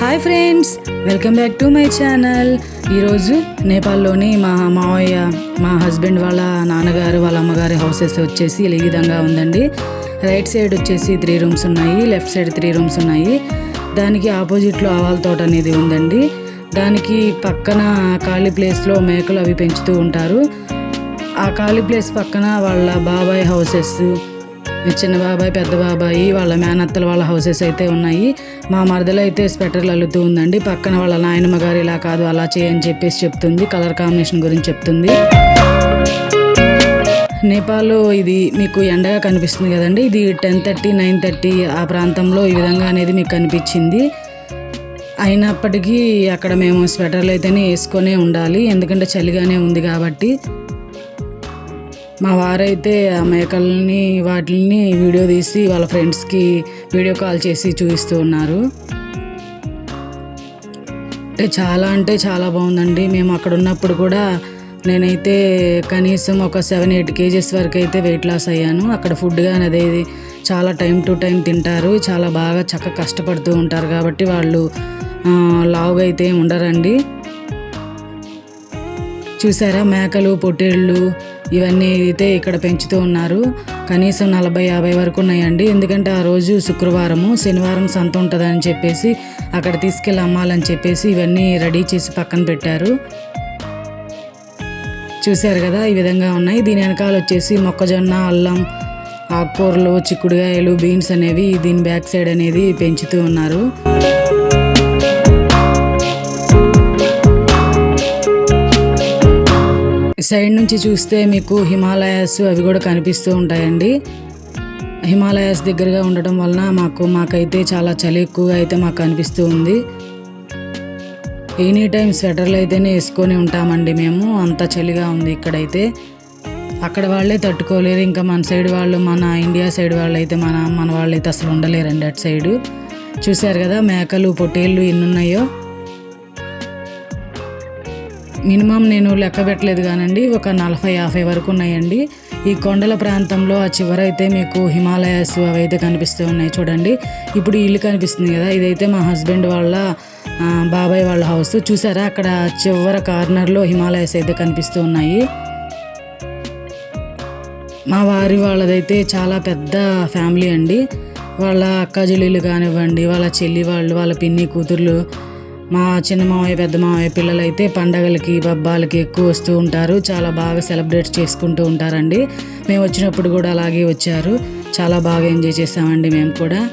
Hi friends welcome back to my channel ఈరోజు నేపాల్లోని మా మావయ్య మా హస్బెండ్ వాళ్ళ నాన్నగారు వాళ్ళ అమ్మగారి హౌసెస్ వచ్చేసి ఈ విధంగా ఉందండి. రైట్ సైడ్ వచ్చేసి త్రీ రూమ్స్ ఉన్నాయి లెఫ్ట్ సైడ్ త్రీ రూమ్స్ ఉన్నాయి. దానికి ఆపోజిట్లో ఆవాల తోట అనేది ఉందండి. దానికి పక్కన ఖాళీ ప్లేస్లో మేకలు అవి పెంచుతూ ఉంటారు. ఆ ఖాళీ ప్లేస్ పక్కన వాళ్ళ బాబాయ్ హౌసెస్ చిన్న బాబాయ్ పెద్ద బాబాయి వాళ్ళ మేనత్తల వాళ్ళ హౌసెస్ అయితే ఉన్నాయి. మా మరదలు అయితే స్వెటర్లు అల్లుతూ ఉందండి. పక్కన వాళ్ళ నాయనమ్మ గారు ఇలా కాదు అలా చేయని చెప్పేసి చెప్తుంది. కలర్ కాంబినేషన్ గురించి చెప్తుంది. నేపాల్లో ఇది మీకు ఎండగా కనిపిస్తుంది కదండి. ఇది టెన్ థర్టీ నైన్ థర్టీ ఆ ప్రాంతంలో ఈ విధంగా అనేది మీకు కనిపించింది. అయినప్పటికీ అక్కడ మేము స్వెటర్లు అయితేనే వేసుకొనే ఉండాలి. ఎందుకంటే చలిగానే ఉంది కాబట్టి. మా వారైతే ఆ మేకల్ని వాటిని వీడియో తీసి వాళ్ళ ఫ్రెండ్స్కి వీడియో కాల్ చేసి చూపిస్తూ ఉన్నారు. అంటే చాలా అంటే చాలా బాగుందండి. మేము అక్కడ ఉన్నప్పుడు కూడా నేనైతే కనీసం ఒక సెవెన్ ఎయిట్ కేజెస్ వరకు అయితే వెయిట్ లాస్ అయ్యాను. అక్కడ ఫుడ్ కానీ అదేది చాలా టైం టు టైం తింటారు. చాలా బాగా చక్కగా కష్టపడుతూ ఉంటారు కాబట్టి వాళ్ళు లావుగా అయితే ఉండరండి. చూసారా మేకలు పొట్టేళ్ళు ఇవన్నీ అయితే ఇక్కడ పెంచుతూ ఉన్నారు. కనీసం నలభై యాభై వరకు ఉన్నాయండి. ఎందుకంటే ఆ రోజు శుక్రవారము శనివారం సంత ఉంటుందని చెప్పేసి అక్కడ తీసుకెళ్ళి అమ్మాలని చెప్పేసి ఇవన్నీ రెడీ చేసి పక్కన పెట్టారు. చూశారు కదా ఈ విధంగా ఉన్నాయి. దీని వెనకాల వచ్చేసి మొక్కజొన్న అల్లం ఆకుకూరలు చిక్కుడుకాయలు బీన్స్ అనేవి దీని బ్యాక్ సైడ్ అనేది పెంచుతూ ఉన్నారు. సైడ్ నుంచి చూస్తే మీకు హిమాలయాస్ అవి కూడా కనిపిస్తూ ఉంటాయండి. హిమాలయాస్ దగ్గరగా ఉండటం వలన మాకు మాకైతే చాలా చలి ఎక్కువగా అయితే మాకు అనిపిస్తూ ఉంది. ఎనీ టైం స్వెటర్లు అయితేనే వేసుకొని ఉంటామండి మేము. అంత చలిగా ఉంది ఇక్కడైతే. అక్కడ వాళ్ళే తట్టుకోలేరు. ఇంకా మన సైడ్ వాళ్ళు మన ఇండియా సైడ్ వాళ్ళు అయితే మన మన వాళ్ళు అయితే అసలు ఉండలేరండి అటు సైడు. చూశారు కదా మేకలు పొట్టేళ్ళు ఎన్ని ఉన్నాయో మినిమం నేను లెక్క పెట్టలేదు కానండి ఒక నలభై యాభై వరకు ఉన్నాయండి. ఈ కొండల ప్రాంతంలో ఆ చివర అయితే మీకు హిమాలయాస్ అవి అయితే కనిపిస్తూ ఉన్నాయి చూడండి. ఇప్పుడు ఇల్లు కనిపిస్తుంది కదా ఇదైతే మా హస్బెండ్ వాళ్ళ బాబాయ్ వాళ్ళ హౌస్. చూసారా? అక్కడ చివర కార్నర్లో హిమాలయాస్ అయితే కనిపిస్తూ ఉన్నాయి. మా వారి వాళ్ళదైతే చాలా పెద్ద ఫ్యామిలీ అండి. వాళ్ళ అక్క చెల్లెలు కానివ్వండి వాళ్ళ చెల్లి వాళ్ళు వాళ్ళ పిన్ని కూతుర్లు మా చిన్న మావయ్య పెద్ద మామయ్య పిల్లలు అయితే పండగలకి బబ్బాలకి ఎక్కువ వస్తూ ఉంటారు. చాలా బాగా సెలబ్రేట్ చేసుకుంటూ ఉంటారండి. మేము వచ్చినప్పుడు కూడా అలాగే వచ్చారు. చాలా బాగా ఎంజాయ్ చేసామండి మేము కూడా.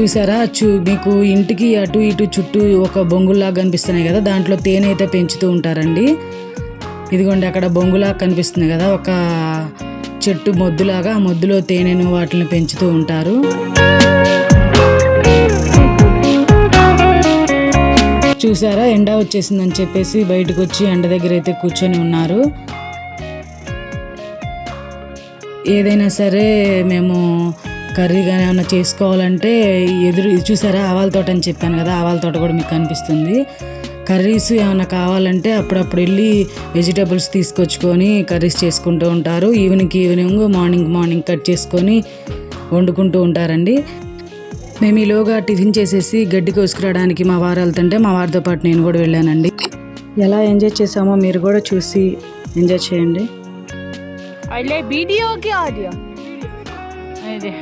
చూసారా? చూ మీకు ఇంటికి అటు ఇటు చుట్టూ ఒక బొంగుల్లాగా కనిపిస్తున్నాయి కదా? దాంట్లో తేనె అయితే పెంచుతూ ఉంటారండి. ఇదిగోండి అక్కడ బొంగులాగా కనిపిస్తుంది కదా? ఒక చెట్టు మొద్దులాగా ఆ మొద్దులో తేనెను వాటిని పెంచుతూ ఉంటారు. చూసారా ఎండ వచ్చేసిందని చెప్పేసి బయటకు వచ్చి ఎండ దగ్గర అయితే కూర్చొని ఉన్నారు. ఏదైనా సరే మేము కర్రీ కానీ ఏమైనా చేసుకోవాలంటే ఎదురు చూసారా? ఆవాల తోట అని చెప్పాను కదా ఆవాల తోట కూడా మీకు కనిపిస్తుంది. కర్రీస్ ఏమైనా కావాలంటే అప్పుడప్పుడు వెళ్ళి వెజిటేబుల్స్ తీసుకొచ్చుకొని కర్రీస్ చేసుకుంటూ ఉంటారు. Evening evening morning morning cut చేసుకొని వండుకుంటూ ఉంటారండి. మేము ఈలోగా టిఫిన్ చేసేసి గడ్డి కోసుకురావడానికి మా వారు వెళ్తుంటే మా వారితో పాటు నేను కూడా వెళ్ళానండి. ఎలా ఎంజాయ్ చేసామో మీరు కూడా చూసి ఎంజాయ్ చేయండి. వీడియోకి ఆడియో. అదే.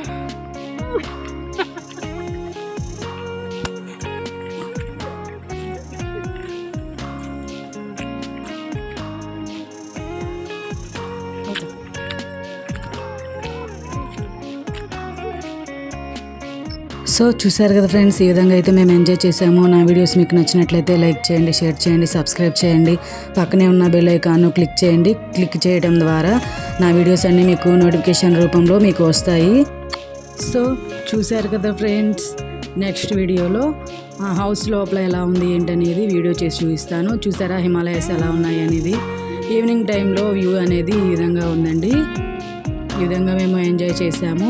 సో చూసారు కదా ఫ్రెండ్స్ ఈ విధంగా అయితే మేము ఎంజాయ్ చేసాము. నా వీడియోస్ మీకు నచ్చినట్లయితే లైక్ చేయండి షేర్ చేయండి సబ్స్క్రైబ్ చేయండి. పక్కనే ఉన్న బెల్ ఐకాన్ను క్లిక్ చేయండి. క్లిక్ చేయడం ద్వారా నా వీడియోస్ అన్నీ మీకు నోటిఫికేషన్ రూపంలో మీకు వస్తాయి. సో చూసారు కదా ఫ్రెండ్స్ నెక్స్ట్ వీడియోలో ఆ హౌస్ లోపల ఎలా ఉంది ఏంటనేది వీడియో చేసి చూపిస్తాను. చూసారా హిమాలయస్ ఎలా ఉన్నాయి అనేది? ఈవినింగ్ టైంలో వ్యూ అనేది ఈ విధంగా ఉందండి. ఈ విధంగా మేము ఎంజాయ్ చేసాము.